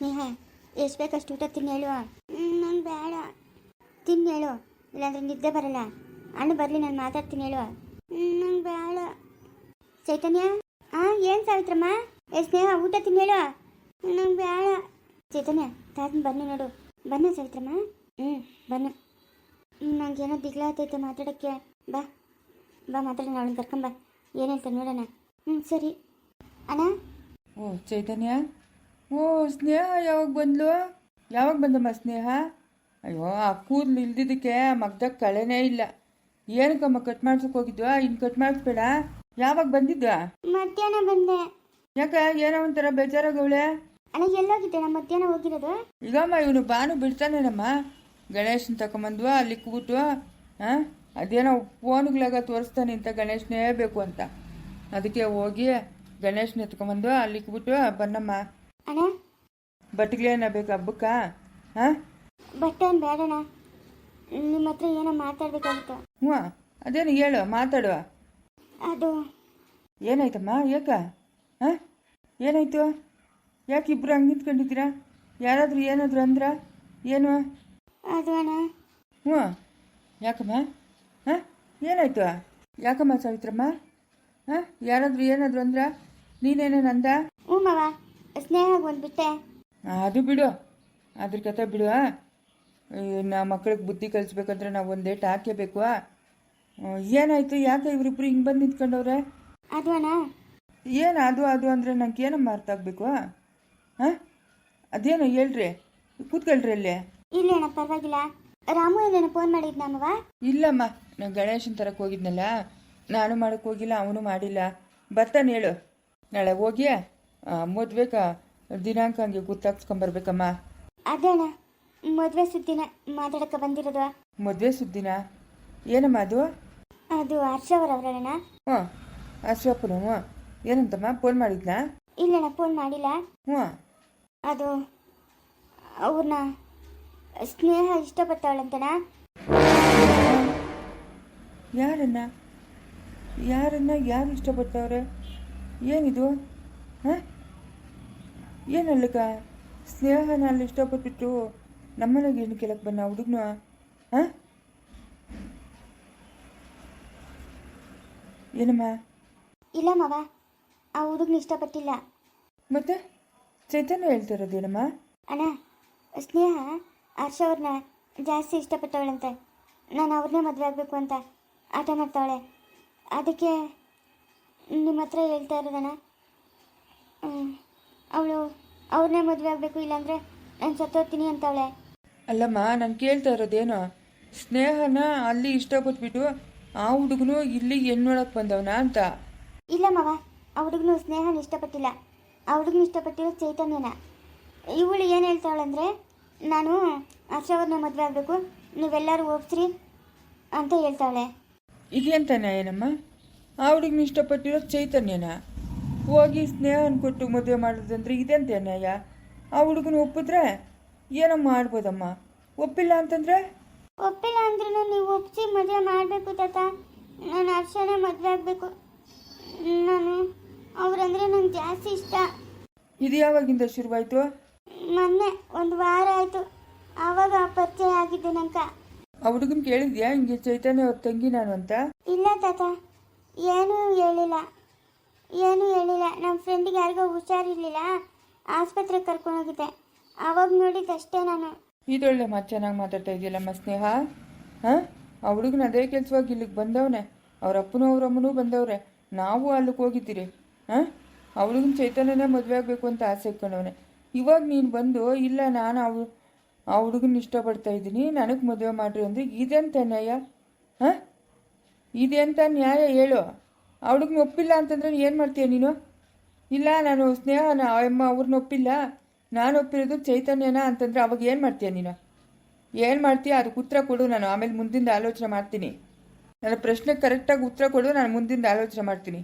ಸ್ನೇಹ, ಎಷ್ಟು ಬೇಕಷ್ಟು ಊಟ ತಿನ್ನೇಳು ನಾನು ಬೇಡ. ತಿನ್ನೇಳು ಇಲ್ಲಾಂದ್ರೆ ನಿದ್ದೆ ಬರಲ್ಲ. ಅಣ್ಣ ಬರಲಿ, ನಾನು ಮಾತಾಡ್ತೀನಿ ಹೇಳು. ನಂಗೆ ಬೇಡ. ಚೈತನ್ಯ? ಹಾಂ ಏನು ಸಾವಿತ್ರಮ್ಮ? ಏ, ಸ್ನೇಹ, ಊಟ ತಿನ್ನೇಳು ನಂಗೆ ಬೇಡ. ಚೈತನ್ಯ, ತಾತನ ಬನ್ನಿ ನೋಡು. ಬನ್ನ ಸಾವಿತ್ರಮ್ಮ. ಹ್ಞೂ ಬನ್ನು. ನಂಗೇನೋ ದಿಗ್ಲಾತೈತೆ ಮಾತಾಡೋಕ್ಕೆ. ಬಾ. ಬಾ, ಮಾತಾಡೋಣ, ಅವಳನ್ನ ಕರ್ಕೊಂಬ ಏನು ಹೇಳ್ತಾನೆ ನೋಡೋಣ. ಹ್ಞೂ ಸರಿ. ಅಣ್ಣ? ಓ, ಚೈತನ್ಯ? ಓ ಸ್ನೇಹ ಯಾವಾಗ ಬಂದ್ಲು? ಯಾವಾಗ ಬಂದಮ್ಮ ಸ್ನೇಹ? ಅಯ್ಯೋ ಆ ಕೂದಲು ಇಲ್ದಿದ್ದಕ್ಕೆ ಮಗ್ದಾಗ ಕಳೆನೇ ಇಲ್ಲ. ಏನಕ್ಕಮ್ಮ ಕಟ್ ಮಾಡ್ಸಕ್ ಹೋಗಿದ್ವಾ? ಇನ್ನು ಕಟ್ ಮಾಡಿಸ್ಬೇಡ. ಯಾವಾಗ ಬಂದಿದ್ದ? ಮಧ್ಯಾಹ್ನ ಬಂದೆ. ಯಾಕ ಏನೋ ಒಂಥರ ಬೇಜಾರಾಗವಳೆ? ಅಣ್ಣ ಎಲ್ಲೋಗಿದ್ದೆ? ಮಧ್ಯಾಹ್ನ ಹೋಗಿರೋದು. ಈಗಮ್ಮ ಇವನು ಬಾನು ಬಿಡ್ತಾನೇನಮ್ಮ ಗಣೇಶನ್ ತಕೊಂಬಂದ್ವ ಅಲ್ಲಿ ಕೂತು ಹಾಂ ಅದೇನೋ ಫೋನ್ಗಳಾಗ ತೋರಿಸ್ತಾನೆ ಅಂತ ಗಣೇಶನೇ ಬೇಕು ಅಂತ. ಅದಕ್ಕೆ ಹೋಗಿ ಗಣೇಶನ ಎತ್ಕೊಂಬಂದು ಅಲ್ಲಿ ಕೂತು ಬನ್ನಮ್ಮ. ಅಣ್ಣ? ಬಟ್ಟೆಗಳೇನ ಬೇಕು ಹಬ್ಬಕ್ಕ? ಹಾಂ? ಬಟ್ಟೆ ಏನು ಬೇಡಣ್ಣ. ನಿಮ್ಮ ಹತ್ರ ಏನೋ ಮಾತಾಡ್ಬೇಕಾಗಿತ್ತು ಹ್ಞೂ ಅದೇನು ಹೇಳು ಮಾತಾಡುವ. ಅದು. ಏನಾಯ್ತಮ್ಮ ಯಾಕ? ಹಾಂ? ಏನಾಯ್ತು? ಯಾಕೆ ಇಬ್ರು ಹಂಗೆ ನಿಂತ್ಕೊಂಡಿದ್ದೀರಾ? ಯಾರಾದರೂ ಏನಾದರೂ ಅಂದ್ರ? ಏನು? ಅದು ಅಣ್ಣ. ಹ್ಞೂ ಯಾಕಮ್ಮ? ಹಾಂ? ಏನಾಯ್ತು? ಯಾಕಮ್ಮ ಸಾವಿತ್ರಮ್ಮ? ಹಾಂ? ಯಾರಾದರೂ ಏನಾದರೂ ಅಂದ್ರ? ನೀನೇನೇನು ಅಂದ ಹ್ಞೂ ಮಾವ. ಸ್ನೇಹ ಬಂದ್ಬಿಟ್ಟೆ ಅದು ಬಿಡು. ಅದ್ರ ಕತೆ ಬಿಡು ನಾ ಮಕ್ಕಳಿಗೆ ಬುದ್ಧಿ ಕಲಿಸ್ಬೇಕಂದ್ರೆ ನಾವು ಒಂದೇಟ್ ಹಾಕೇಬೇಕು ಏನಾಯ್ತು? ಯಾಕೆ ಇವರಿಬ್ರು ಹಿಂಗೆ ಬಂದು ನಿಂತ್ಕೊಂಡವ್ರೆ? ಅದು ಅಣ್ಣ. ಏನು ಅದು ಅದು ಅಂದರೆ ನಂಗೆ ಏನಮ್ಮ ಅರ್ಥ ಆಗಬೇಕು ಹಾಂ ಅದೇನು ಹೇಳ್ರಿ. ಕೂತ್ಕೊಳ್ರಿ ಅಲ್ಲಿ. ಇಲ್ಲ ಅಣ್ಣ ಪರವಾಗಿಲ್ಲ. ರಾಮು ಫೋನ್ ಮಾಡಿದ್ನ ಇಲ್ಲಮ್ಮ ನಾನು ಗಣೇಶನ ತರಕ್ಕೆ ಹೋಗಿದ್ನಲ್ಲ. ನಾನು ಮಾಡಕ್ಕೆ ಹೋಗಿಲ್ಲ ಅವನು ಮಾಡಿಲ್ಲ. ಬರ್ತಾನೆ ಹೇಳು. ನಾಳೆ ಹೋಗಿ ಮದುವೆಗ ದಿನಾಂಕ ಹಂಗೆ ಗೊತ್ತಾಗ್ಸ್ಕೊಂಬರ್ಬೇಕಮ್ಮ ಅದೇ ಅಣ್ಣ ಮದುವೆ ಸುದ್ದಿನ ಮಾತಾಡಕ್ಕೆ ಬಂದಿರೋದು? ಮದುವೆ ಸುದ್ದಿನ? ಏನಮ್ಮ ಅದು? ಅದು ಹರ್ಷ ಅವರವ್ರಣ್ಣ ಹ್ಞೂ ಅಶ್ವಪ್ಪನು ಏನಂತಮ್ಮ ಫೋನ್ ಮಾಡಿದ್ನಾ ಇಲ್ಲಣ್ಣ ಫೋನ್ ಮಾಡಿಲ್ಲ. ಹ್ಞೂ. ಅದು ಅವ್ರನ್ನ ಸ್ನೇಹ ಇಷ್ಟಪಡ್ತಾವಳಂತಣ್ಣ ಯಾರನ್ನ? ಯಾರನ್ನ ಯಾರು ಇಷ್ಟಪಡ್ತಾವ್ರೆ ಏನಿದು? ಹಾಂ? ಏನಲ್ಲಕ್ಕ ಸ್ನೇಹನ ಅಲ್ಲಿ ಇಷ್ಟಪಟ್ಬಿಟ್ಟು ನಮ್ಮನೆಗೆ ಏನು ಕೇಳಕ್ಕೆ ಬನ್ನ ಹುಡುಗನ ಹಾಂ? ಏನಮ್ಮ? ಇಲ್ಲ ಮಾವ ಆ ಹುಡುಗನ ಇಷ್ಟಪಟ್ಟಿಲ್ಲ. ಮತ್ತೆ? ಚೈತನ್ಯ ಹೇಳ್ತಿರೋದೇನಮ್ಮ ಅಣ್ಣ ಸ್ನೇಹ ಹರ್ಷ ಅವ್ರನ್ನ ಜಾಸ್ತಿ ಇಷ್ಟಪಟ್ಟವಳಂತೆ. ನಾನು ಅವ್ರನ್ನೇ ಮದುವೆ ಆಗಬೇಕು ಅಂತ ಆಟ ಮಾಡ್ತಾವಳೆ. ಅದಕ್ಕೆ ನಿಮ್ಮ ಹತ್ರ ಹೇಳ್ತಾ ಇರೋದಣ್ಣ. ಅವಳು ಅವ್ರನ್ನೇ ಮದುವೆ ಆಗಬೇಕು ಇಲ್ಲಾಂದರೆ ನಾನು ಸತ್ತೋಗ್ತೀನಿ ಅಂತವಳೆ. ಅಲ್ಲಮ್ಮ ನಾನು ಕೇಳ್ತಾ ಇರೋದೇನು? ಸ್ನೇಹನ ಅಲ್ಲಿ ಇಷ್ಟಪಟ್ಬಿಟ್ಟು ಆ ಹುಡುಗನು ಇಲ್ಲಿ ಹೆಣ್ಣೊಳಕ್ಕೆ ಬಂದವನ ಅಂತ? ಇಲ್ಲ ಮಾವ ಆ ಹುಡುಗನು ಸ್ನೇಹನ ಇಷ್ಟಪಟ್ಟಿಲ್ಲ ಆ ಹುಡುಗನ ಇಷ್ಟಪಟ್ಟಿರೋ ಚೈತನ್ಯನ. ಇವಳು ಏನು ಹೇಳ್ತಾವಳಂದ್ರೆ ನಾನು ಹರ್ಷವ್ರನ್ನ ಮದುವೆ ಆಗಬೇಕು ನೀವೆಲ್ಲರೂ ಒಪ್ಸ್ರಿ ಅಂತ ಹೇಳ್ತಾವಳೆ ಇದೆಂತ ಏನಮ್ಮ ಆ ಹುಡುಗನ ಇಷ್ಟಪಟ್ಟಿರೋ ಚೈತನ್ಯನ? ಹೋಗಿ ಸ್ನೇಹನ ಕೊಟ್ಟು ಮದುವೆ ಮಾಡೋದಂದ್ರೆ ಇದೆಂತ ಅನ್ಯಾಯ? ಆ ಹುಡುಗನ ಒಪ್ಪಿದ್ರೆ ಏನೋ ಮಾಡ್ಬೋದಮ್ಮ. ಒಪ್ಪಿಲ್ಲ ಅಂತಂದ್ರೆ? ಒಪ್ಪಿಲ್ಲ ಅಂದ್ರೂ ನೀವು ಒಪ್ಸಿ ಮದುವೆ ಮಾಡಬೇಕು ತಾತ. ನಾನು ಹರ್ಷನೇ ಮದುವೆ ಆಗಬೇಕು. ನಾನು ಅವ್ರಂದ್ರೆ ನಂಗೆ ಜಾಸ್ತಿ ಇಷ್ಟ. ಇದು ಯಾವಾಗಿಂದ ಶುರುವಾಯಿತು? ಮೊನ್ನೆ ಒಂದು ವಾರ ಆಯಿತು. ಆವಾಗ ಪರಿಚಯ ಆಗಿದ್ದು ನಂಕ ಆ ಹುಡುಗನ ಕೇಳಿದ್ಯಾ? ಹಿಂಗೆ ಚೈತನ್ಯ ಅವ್ರ ತಂಗಿ ನಾನು ಅಂತ? ಇಲ್ಲ ತಾತ. ಏನೂ ಹೇಳಿಲ್ಲ ನಮ್ಮ ಫ್ರೆಂಡಿಗೆ ಯಾರಿಗೋ ಹುಷಾರಿರ್ಲಿಲ್ಲ. ಆಸ್ಪತ್ರೆಗೆ ಕರ್ಕೊಂಡೋಗಿದ್ದೆ ಆವಾಗ ನೋಡಿದ್ದಷ್ಟೇ ನಾನು. ಇದೊಳ್ಳೆ ಮಾತು ಚೆನ್ನಾಗಿ ಮಾತಾಡ್ತಾ ಇದೆಯಲ್ಲಮ್ಮ ಸ್ನೇಹ? ಹಾಂ? ಆ ಹುಡುಗನ ಅದೇ ಕೆಲಸವಾಗಿ ಇಲ್ಲಿಗೆ ಬಂದವನೇ. ಅವ್ರ ಅಪ್ಪನೂ ಅವ್ರ ಅಮ್ಮನೂ ಬಂದವ್ರೆ. ನಾವು ಅಲ್ಲಿಗೆ ಹೋಗಿದ್ದೀರಿ. ಹಾಂ? ಹುಡುಗನ ಚೈತನ್ಯನೇ ಮದುವೆ ಆಗಬೇಕು ಅಂತ ಆಸೆ ಇಟ್ಕೊಂಡವನೆ. ಇವಾಗ ನೀನು ಬಂದು, ಇಲ್ಲ ನಾನು ಅವ್ ಆ ಹುಡುಗನ ಇಷ್ಟಪಡ್ತಾ ಇದ್ದೀನಿ, ನನಗೆ ಮದುವೆ ಮಾಡಿರಿ ಅಂದರೆ ಇದೆಂತ ನ್ಯಾಯ? ಹಾಂ? ಇದೆಂತ ನ್ಯಾಯ ಹೇಳು. ಆ ಹುಡುಗನ ಒಪ್ಪಿಲ್ಲ ಅಂತಂದ್ರೆ ಏನು ಮಾಡ್ತೀಯ ನೀನು? ಇಲ್ಲ, ನಾನು ಸ್ನೇಹನ ಅಮ್ಮ ಅವ್ರನ್ನ ಒಪ್ಪಿಲ್ಲ. ನಾನು ಒಪ್ಪಿರೋದು ಚೈತನ್ಯನ ಅಂತಂದ್ರೆ ಅವಾಗ ಏನು ಮಾಡ್ತೀಯ ನೀನು? ಏನು ಮಾಡ್ತೀಯ? ಅದಕ್ಕೆ ಉತ್ತರ ಕೊಡು ನಾನು. ಆಮೇಲೆ ಮುಂದಿಂದ ಆಲೋಚನೆ ಮಾಡ್ತೀನಿ. ನನ್ನ ಪ್ರಶ್ನೆ ಕರೆಕ್ಟಾಗಿ ಉತ್ತರ ಕೊಡು, ನಾನು ಮುಂದಿಂದ ಆಲೋಚನೆ ಮಾಡ್ತೀನಿ.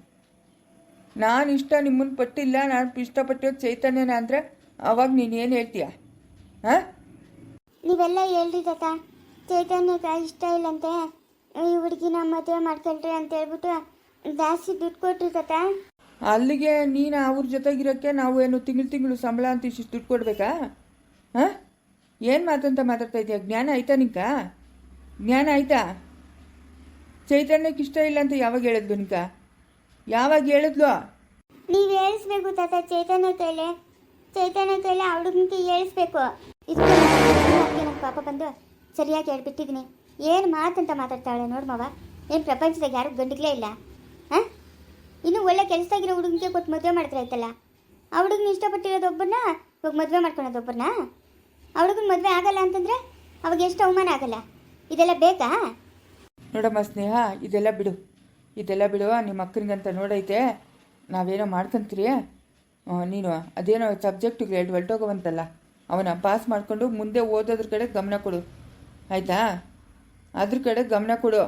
ನಾನು ಇಷ್ಟ ನಿಮ್ಮನ್ನು ಪಟ್ಟಿಲ್ಲ, ನಾನು ಇಷ್ಟಪಟ್ಟಿರೋದು ಚೈತನ್ಯನ ಅಂದರೆ ಅವಾಗ ನೀನು ಏನು ಹೇಳ್ತೀಯ? ಹಾಂ? ನೀವೆಲ್ಲ ಹೇಳ್ರಿ ತಾತ. ಚೈತನ್ಯಕ್ಕೆ ಇಷ್ಟ ಇಲ್ಲಂತೆ. ಈ ಹುಡುಗಿನ ಮದುವೆ ಮಾಡ್ಕೊಳ್ರಿ ಅಂತ ಹೇಳ್ಬಿಟ್ಟು ಜಾಸ್ತಿ ದುಡ್ಡು ಕೊಟ್ರಿ ತಾತ. ಅಲ್ಲಿಗೆ ನೀನು ಅವ್ರ ಜೊತೆಗಿರೋಕ್ಕೆ ನಾವು ಏನು ತಿಂಗಳು ತಿಂಗಳು ಸಂಬಳ ಅಂತ ಇಷ್ಟು ದುಡ್ಡು ಕೊಡ್ಬೇಕಾ? ಹಾಂ? ಏನು ಮಾತಂತ ಮಾತಾಡ್ತಾ ಇದೆಯಾ ಜ್ಞಾನ ಆಯ್ತಾ ನಿಂಕ ಜ್ಞಾನ ಆಯ್ತಾ? ಚೈತನ್ಯಕ್ಕೆ ಇಷ್ಟ ಇಲ್ಲ ಅಂತ ಯಾವಾಗ ಹೇಳಿದ್ಲು ನಿಂಕ ಯಾವಾಗ ಹೇಳಿದ್ಲು? ನೀವು ಹೇಳಿಸ್ಬೇಕು ತಾತ ಚೈತನ್ಯ ಕೈಲೆ. ಚೈತನ್ಯ ಕೈಲೆ ಅವಳಿಗೆ ಹೇಳಿಸ್ಬೇಕು. ಇದಕ್ಕೆ ಪಾಪ ಬಂದು ಸರಿಯಾಗಿ ಹೇಳ್ಬಿಟ್ಟಿದ್ದೀನಿ. ಏನು ಮಾತಂತ ಮಾತಾಡ್ತಾಳೆ ನೋಡು ಮಾವ. ಏನು ಪ್ರಪಂಚದಾಗ ಯಾರು ಗಂಡಿಗಲೇ ಇಲ್ಲ. ಇನ್ನು ಒಳ್ಳೆ ಕೆಲಸದಾಗಿರೋ ಹುಡುಗನಿಗೆ ಕೊಟ್ಟು ಮದುವೆ ಮಾಡ್ತಾರೆ ಆಯ್ತಲ್ಲ? ಆ ಹುಡುಗನ ಇಷ್ಟಪಟ್ಟಿರೋದು ಒಬ್ಬರನ್ನ ಇವಾಗ ಮದುವೆ ಮಾಡ್ಕೊಳೋದು ಆ ಹುಡುಗನ ಮದುವೆ ಆಗಲ್ಲ ಅಂತಂದ್ರೆ ಅವಾಗ ಎಷ್ಟು ಅವಮಾನ ಆಗಲ್ಲ? ಇದೆಲ್ಲ ಬೇಕಾ? ನೋಡಮ್ಮ ಸ್ನೇಹ, ಇದೆಲ್ಲ ಬಿಡು. ಇದೆಲ್ಲ ಬಿಡು, ನಿಮ್ಮ ಅಕ್ಕನಿಗಂತ ನೋಡೈತೆ. ನಾವೇನೋ ಮಾಡ್ಕೊಂತೀರಿ ನೀನು ಅದೇನೋ ಸಬ್ಜೆಕ್ಟ್ ಗ್ರೇಡ್ ಹೊರಟೋಗವಂತಲ್ಲ. ಅವನ ಪಾಸ್ ಮಾಡಿಕೊಂಡು ಮುಂದೆ ಓದೋದ್ರ ಕಡೆ ಗಮನ ಕೊಡು. ಆಯಿತಾ? ಅದ್ರ ಕಡೆ ಗಮನ ಕೊಡು.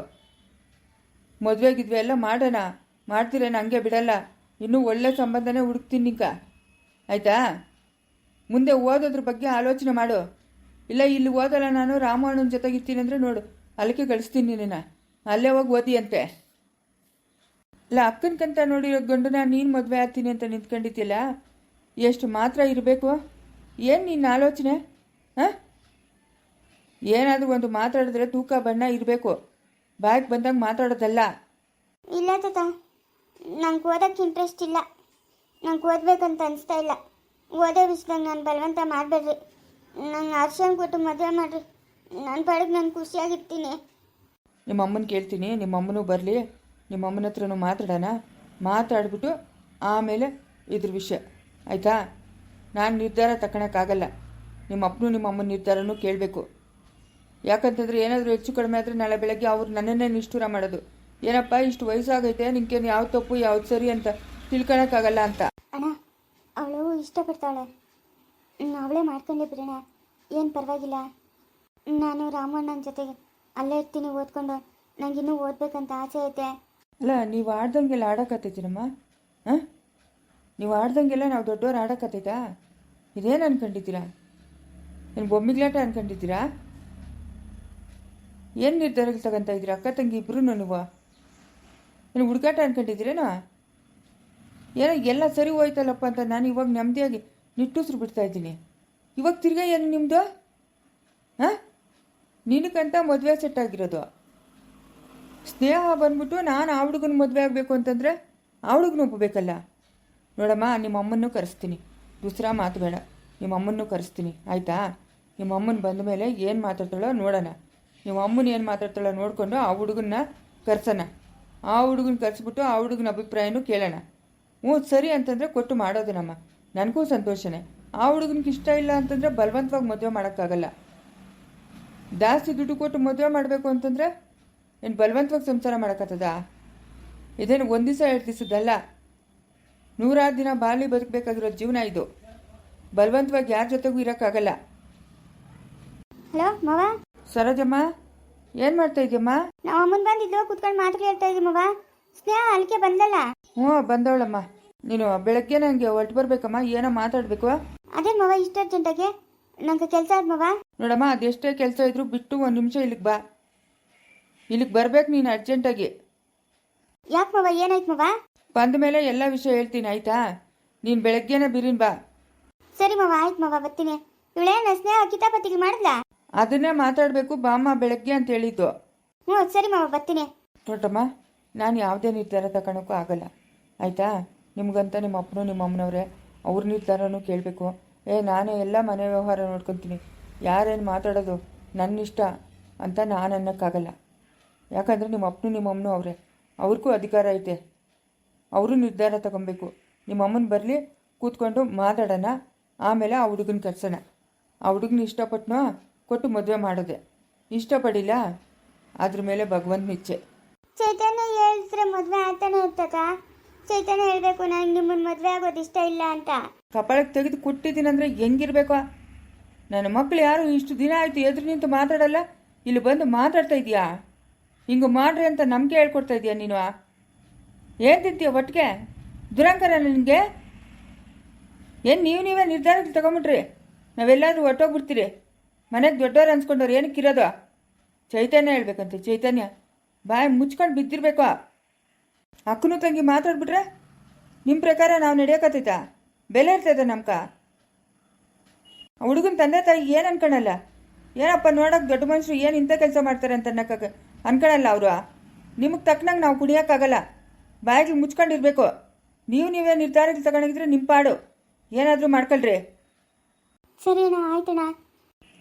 ಮದುವೆ ಗಿದ್ವೆ ಎಲ್ಲ ಮಾಡೋಣ. ಮಾಡ್ತೀರೇನು ಹಂಗೆ ಬಿಡಲ್ಲ. ಇನ್ನೂ ಒಳ್ಳೆ ಸಂಬಂಧನೇ ಹುಡುಕ್ತೀನಿ ನಿಂಕ ಆಯಿತಾ? ಮುಂದೆ ಓದೋದ್ರ ಬಗ್ಗೆ ಆಲೋಚನೆ ಮಾಡು. ಇಲ್ಲ, ಇಲ್ಲಿ ಓದಲ್ಲ ನಾನು ರಾಮಣ್ಣನ ಜೊತೆಗಿರ್ತೀನಿ ಅಂದರೆ ನೋಡು. ಅಲ್ಲಿಗೆ ಕಳಿಸ್ತೀನಿ ನಿನ್ನ ಅಲ್ಲೇ ಹೋಗಿ ಓದಿ ಅಂತೆ ಇಲ್ಲ, ಅಕ್ಕನಕಂತ ನೋಡಿರೋ ಗಂಡನ ನೀನು ಮದುವೆ ಆಗ್ತೀನಿ ಅಂತ ನಿಂತ್ಕೊಂಡಿದ್ದಿಲ್ಲ ಎಷ್ಟು ಮಾತ್ರ ಇರಬೇಕು? ಏನು ನಿನ್ನ ಆಲೋಚನೆ? ಹಾಂ? ಏನಾದರೂ ಒಂದು ಮಾತಾಡಿದ್ರೆ ತೂಕ ಬಣ್ಣ ಇರಬೇಕು. ಬಾಯಿಗೆ ಬಂದಾಗ ಮಾತಾಡೋದಲ್ಲ. ಇಲ್ಲ ತಾತ. ನಂಗೆ ಓದೋಕ್ಕೆ ಇಂಟ್ರೆಸ್ಟ್ ಇಲ್ಲ. ನಂಗೆ ಓದ್ಬೇಕಂತ ಅನಿಸ್ತಾ ಇಲ್ಲ. ಓದೋ ವಿಷಯದಾಗ ನಾನು ಬಲವಂತ ಮಾಡಬೇಡ್ರಿ. ನಂಗೆ ಆರ್ಷನ್ ಕೊಟ್ಟು ಮದುವೆ ಮಾಡಿರಿ. ನನ್ನ ಪಾಡಿಗೆ ನಾನು ಖುಷಿಯಾಗಿರ್ತೀನಿ. ನಿಮ್ಮ ಅಮ್ಮನ ಕೇಳ್ತೀನಿ. ನಿಮ್ಮ ಅಮ್ಮನೂ ಬರಲಿ. ನಿಮ್ಮ ಅಮ್ಮನ ಹತ್ರನೂ ಮಾತಾಡೋಣ. ಮಾತಾಡ್ಬಿಟ್ಟು ಆಮೇಲೆ ಇದ್ರ ವಿಷಯ. ಆಯಿತಾ? ನಾನು ನಿರ್ಧಾರ ತಗೊಳಕ್ಕಾಗಲ್ಲ ನಿಮ್ಮ ಅಪ್ಪನೂ ನಿಮ್ಮ ಅಮ್ಮನ ನಿರ್ಧಾರನೂ ಕೇಳಬೇಕು. ಯಾಕಂತಂದರೆ ಏನಾದರೂ ಹೆಚ್ಚು ಕಡಿಮೆ ಆದರೆ ನಾಳೆ ಬೆಳಗ್ಗೆ ಅವರು ನನ್ನನ್ನೇ ನಿಷ್ಠೂರ ಮಾಡೋದು. ಏನಪ್ಪ ಇಷ್ಟು ವಯಸ್ಸಾಗೈತೆ ನಿನ್ಗೇನು ಯಾವ ತಪ್ಪು ಯಾವ್ದು ಸರಿ ಅಂತ ತಿಳ್ಕೊಳಕ್ಕಾಗಲ್ಲ ಅಂತ. ಅಣ್ಣ ಅವಳು ಇಷ್ಟಪಡ್ತಾಳೆ. ಅವಳೇ ಮಾಡ್ಕೊಂಡೆ ಬಿಡೋಣ. ಏನು ಪರವಾಗಿಲ್ಲ. ನಾನು ರಾಮಣ್ಣನ ಜೊತೆಗೆ ಅಲ್ಲೇ ಇರ್ತೀನಿ ಓದ್ಕೊಂಡು. ನನಗಿನ್ನೂ ಓದಬೇಕಂತ ಆಸೆ ಐತೆ. ಅಲ್ಲ ನೀವು ಆಡ್ದಂಗೆಲ್ಲ ಆಡೋಕತ್ತೈತಿನಮ್ಮ ಹಾಂ? ನೀವು ಆಡ್ದಂಗೆಲ್ಲ ನಾವು ದೊಡ್ಡವ್ರು ಆಡೋಕತ್ತೈತಾ? ಇದೇನು ಅನ್ಕೊಂಡಿದ್ದೀರಾ? ಏನು ಬೊಮ್ಮಿಗ್ಲಾಟ ಅನ್ಕೊಂಡಿದ್ದೀರಾ? ಏನು ನಿರ್ಧಾರಗಳು ತಗೊಂತ ಇದ್ದೀರಾ? ಅಕ್ಕ ತಂಗಿ ಇಬ್ರು ನೀವು? ಏನು ಹುಡುಕಾಟ ಅನ್ಕೊಂಡಿದ್ದೀರೇನೋ? ಏನೋ ಎಲ್ಲ ಸರಿ ಹೋಯ್ತಲ್ಲಪ್ಪ ಅಂತ ನಾನು ಇವಾಗ ನೆಮ್ಮದಿಯಾಗಿ ನಿಟ್ಟುಸ್ರು ಬಿಡ್ತಾ ಇದ್ದೀನಿ. ಇವಾಗ ತಿರ್ಗಾ ಏನು ನಿಮ್ಮದು ಹಾಂ? ನಿನಗಂತ ಮದುವೆ ಸೆಟ್ ಆಗಿರೋದು. ಸ್ನೇಹ ಬಂದ್ಬಿಟ್ಟು ನಾನು ಆ ಹುಡುಗನ ಮದುವೆ ಆಗಬೇಕು ಅಂತಂದರೆ ಆ ಹುಡುಗನ ಒಪ್ಪಬೇಕಲ್ಲ ನೋಡಮ್ಮ, ನಿಮ್ಮ ಅಮ್ಮನ್ನೂ ಕರೆಸ್ತೀನಿ. ದೂಸರಾ ಮಾತು ಬೇಡ. ನಿಮ್ಮ ಅಮ್ಮನ್ನೂ ಕರೆಸ್ತೀನಿ. ಆಯಿತಾ? ನಿಮ್ಮ ಅಮ್ಮನ ಬಂದ ಮೇಲೆ ಏನು ಮಾತಾಡ್ತಾಳೋ ನೋಡೋಣ. ನಿಮ್ಮ ಅಮ್ಮನ ಏನು ಮಾತಾಡ್ತಾಳೋ ನೋಡಿಕೊಂಡು ಆ ಹುಡುಗನ್ನ ಕರ್ಸೋಣ. ಆ ಹುಡುಗನ ಕರೆಸ್ಬಿಟ್ಟು ಆ ಹುಡುಗನ ಅಭಿಪ್ರಾಯನೂ ಕೇಳೋಣ. ಹ್ಞೂ ಸರಿ ಅಂತಂದರೆ ಕೊಟ್ಟು ಮಾಡೋದು ನಮ್ಮ. ನನಗೂ ಸಂತೋಷನೇ. ಆ ಹುಡುಗನಿಗೆ ಇಷ್ಟ ಇಲ್ಲ ಅಂತಂದರೆ ಬಲವಂತವಾಗಿ ಮದುವೆ ಮಾಡೋಕ್ಕಾಗಲ್ಲ. ಜಾಸ್ತಿ ದುಡ್ಡು ಕೊಟ್ಟು ಮದುವೆ ಮಾಡಬೇಕು ಅಂತಂದರೆ ಏನು ಬಲವಂತವಾಗಿ ಸಂಸಾರ ಮಾಡೋಕ್ಕತ್ತದ ಇದೇನು ಒಂದು ದಿವಸ ಎರಡು ದಿವಸದಲ್ಲ ನೂರಾರು ದಿನ ಬಾಲಿ ಬದುಕಬೇಕಾಗಿರೋ ಜೀವನ ಇದು. ಬಲವಂತವಾಗಿ ಯಾರ ಜೊತೆಗೂ ಇರೋಕ್ಕಾಗಲ್ಲ. ಹಲೋ ಮಾವ? ಸರೋಜಮ್ಮ? ಏನು ಮಾಡ್ತಾ ಇದೆಯಮ್ಮ ನಾವು ಅಮ್ಮನ್ ಬಂದಿದ್ದು ಕುತ್ಕೊಂಡು ಮಾತು ಹೇಳ್ತಾ ಇದ್ದೀವಿ ಮಾವ ಸ್ನೇಹ ಅಲ್ಲಿಗೆ ಬಂದಲ್ಲ? ಹ್ಞೂ ಬಂದವಳಮ್ಮ. ನೀನು ಬೆಳಗ್ಗೆ ನನಗೆ ಹೊರಟು ಬರ್ಬೇಕಮ್ಮ ಏನೋ ಮಾತಾಡ್ಬೇಕು. ಅದೇ ಮಗ ಇಷ್ಟು ಅರ್ಜೆಂಟಾಗೆ? ನಂಗೆ ಕೆಲಸ ಆದ್ಮವ ನೋಡಮ್ಮ ಅದೆಷ್ಟೇ ಕೆಲಸ ಇದ್ರು ಬಿಟ್ಟು ಒಂದು ನಿಮಿಷ ಇಲ್ಲಿಗೆ ಬಾ. ಇಲ್ಲಿಗೆ ಬರ್ಬೇಕು ನೀನು ಅರ್ಜೆಂಟಾಗಿ. ಯಾಕೆ ಮವ ಏನಾಯ್ತು ಮವ ಬಂದ ಮೇಲೆ ಎಲ್ಲ ವಿಷಯ ಹೇಳ್ತೀನಿ ಆಯ್ತಾ? ನೀನು ಬೆಳಗ್ಗೆನೇ ಬಿರಿನ್ ಬಾ. ಸರಿ ಮವ ಆಯ್ತು ಮವ ಬರ್ತೀನಿ. ಇವಳೇನ ಸ್ನೇಹ ಕಿತಾಪತಿಗೆ ಮಾಡಿದ್ಲಾ? ಅದನ್ನೇ ಮಾತಾಡಬೇಕು ಬಾಮ್ಮ ಬೆಳಗ್ಗೆ ಅಂತ ಹೇಳಿದ್ದು. ಹ್ಞೂ ಸರಿ ಮಾವ ಬರ್ತೀನಿ. ನೋಡಮ್ಮ ನಾನು ಯಾವುದೇ ನಿರ್ಧಾರ ತಗೊಳಕ್ಕೂ ಆಗಲ್ಲ. ಆಯಿತಾ? ನಿಮ್ಗಂತ ನಿಮ್ಮ ಅಪ್ಪನು ನಿಮ್ಮ ಅಮ್ಮನವ್ರೆ ಅವ್ರ ನಿರ್ಧಾರನೂ ಕೇಳಬೇಕು. ಏ ನಾನೇ ಎಲ್ಲ ಮನೆ ವ್ಯವಹಾರ ನೋಡ್ಕೊತೀನಿ. ಯಾರೇನು ಮಾತಾಡೋದು? ನನ್ನ ಇಷ್ಟ ಅಂತ ನಾನು ಅನ್ನೋಕ್ಕಾಗಲ್ಲ. ಯಾಕಂದರೆ ನಿಮ್ಮ ಅಪ್ಪನು ನಿಮ್ಮ ಅಮ್ಮನೂ ಅವರೇ. ಅವ್ರಿಗೂ ಅಧಿಕಾರ ಐತೆ. ಅವರು ನಿರ್ಧಾರ ತಗೊಬೇಕು. ನಿಮ್ಮ ಅಮ್ಮನ ಬರಲಿ ಕೂತ್ಕೊಂಡು ಮಾತಾಡೋಣ. ಆಮೇಲೆ ಆ ಹುಡುಗನ ಕರ್ಸೋಣ. ಆ ಹುಡುಗನ ಇಷ್ಟಪಟ್ಟನೋ ಕೊಟ್ಟು ಮದುವೆ ಮಾಡೋದೆ. ಇಷ್ಟಪಡಿಲ್ಲ? ಅದ್ರ ಮೇಲೆ ಭಗವಂತ ಮಿಚ್ಚೆ. ಚೈತನ್ಯ ಹೇಳಿದ್ರೆ ಮದುವೆ ಆಗ್ತಾನೆ ಇರ್ತದ ಚೈತನ್ಯ ಹೇಳ್ಬೇಕು ನಂಗೆ ನಿಮ್ಮನ್ನ ಮದುವೆ ಆಗೋದು ಇಷ್ಟ ಇಲ್ಲ ಅಂತ. ಕಪಾಳಕ್ಕೆ ತೆಗೆದು ಕೊಟ್ಟಿದ್ದೀನಂದ್ರೆ ಹೆಂಗಿರ್ಬೇಕು? ನನ್ನ ಮಕ್ಕಳು ಯಾರು ಇಷ್ಟು ದಿನ ಆಯಿತು ಎದುರು ನಿಂತು ಮಾತಾಡಲ್ಲ? ಇಲ್ಲಿ ಬಂದು ಮಾತಾಡ್ತಾ ಇದೀಯಾ? ಹಿಂಗೆ ಮಾಡ್ರಿ ಅಂತ ನಂಬಿಕೆ ಹೇಳ್ಕೊಡ್ತಾ ಇದೀಯಾ ನೀನು? ಏನು ತಿಂತೀಯ ಒಟ್ಟಿಗೆ? ದುರಂಕರ ನಿನಗೆ? ಏನು ನೀವು ನೀವೇ ನಿರ್ಧಾರಕ್ಕೆ ತಗೊಂಬಿಟ್ರಿ? ನಾವೆಲ್ಲಾದ್ರೂ ಹೊಟ್ಟೋಗ್ಬಿಡ್ತೀರಿ ಮನೆಗೆ ದೊಡ್ಡವ್ರು ಅನ್ಸ್ಕೊಂಡವ್ರು ಏನಕ್ಕಿರೋದು ಚೈತನ್ಯ ಹೇಳ್ಬೇಕಂತೆ, ಚೈತನ್ಯ. ಬಾಯಿ ಮುಚ್ಕೊಂಡು ಬಿದ್ದಿರ್ಬೇಕು. ಅಕ್ಕನೂ ತಂಗಿ ಮಾತಾಡ್ಬಿಟ್ರೆ ನಿಮ್ಮ ಪ್ರಕಾರ ನಾವು ನಡೆಯೋಕತ್ತೈತಾ? ಬೆಲೆ ಇರ್ತೈತೆ ನಮ್ಕ? ಹುಡುಗನ ತಂದೆ ತಾಯಿ ಏನು ಅನ್ಕೊಳಲ್ಲ ಏನಪ್ಪ ನೋಡೋಕೆ ದೊಡ್ಡ ಮನುಷ್ಯರು ಏನು ಇಂಥ ಕೆಲಸ ಮಾಡ್ತಾರೆ ಅಂತ ಅನ್ನಕ್ಕೆ ಅನ್ಕೊಳಲ್ಲ ಅವರು? ನಿಮಗೆ ತಕ್ಕನಂಗೆ ನಾವು ಕುಡಿಯೋಕ್ಕಾಗಲ್ಲ ಬಾಯಿಗೆ ಮುಚ್ಕೊಂಡಿರ್ಬೇಕು. ನೀವು ನೀವೇ ನಿರ್ಧಾರಕ್ಕೆ ತಗೊಂಡಿದ್ರೆ ನಿಮ್ಮ ಪಾಡು. ಏನಾದರೂ ಮಾಡ್ಕೊಳ್ರಿ. ಸರಿ ಅಣ್ಣ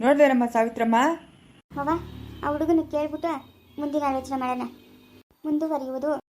ನೋಡ್ದೇನಮ್ಮ ಸಾವಿತ್ರಮ್ಮ. ಅವ್ವ ಆ ಹುಡುಗನ ಕೇಳ್ಬಿಟ್ಟು ಮುಂದಿನ ಆಲೋಚನೆ ಮಾಡೋಣ. ಮುಂದುವರಿಯುವುದು